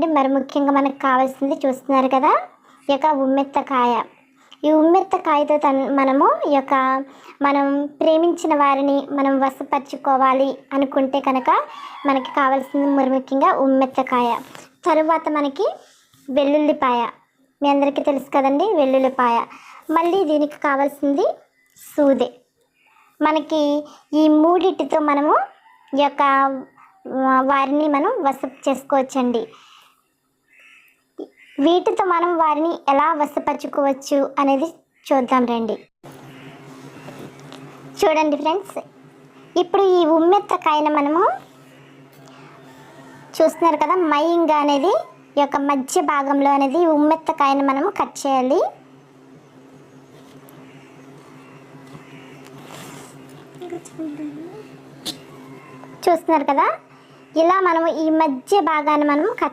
చూడండి. మరి ముఖ్యంగా మనకు కావాల్సింది చూస్తున్నారు కదా ఈ యొక్క ఉమ్మెత్తకాయ. ఈ ఉమ్మెత్తకాయతో తన్ మనము ఈ యొక్క మనం ప్రేమించిన వారిని మనం వశపరుచుకోవాలి అనుకుంటే కనుక మనకి కావాల్సింది మరి ముఖ్యంగా ఉమ్మెత్తకాయ. తరువాత మనకి వెల్లుల్లిపాయ. మీ అందరికీ తెలుసు కదండి వెల్లుల్లిపాయ. మళ్ళీ దీనికి కావాల్సింది సూదే. మనకి ఈ మూడిటితో మనము ఈ యొక్క వారిని మనం వసపు చేసుకోవచ్చండి వీటితో మనం వారిని ఎలా వశపరచుకోవచ్చు అనేది చూద్దాం రండి. చూడండి ఫ్రెండ్స్ ఇప్పుడు ఈ ఉమ్మెత్తకాయను మనము చూస్తున్నారు కదా మైంగా అనేది ఈ యొక్క మధ్య భాగంలో అనేది ఉమ్మెత్తకాయను మనము కట్ చేయాలి. చూస్తున్నారు కదా ఇలా మనము ఈ మధ్య భాగాన్ని మనం కట్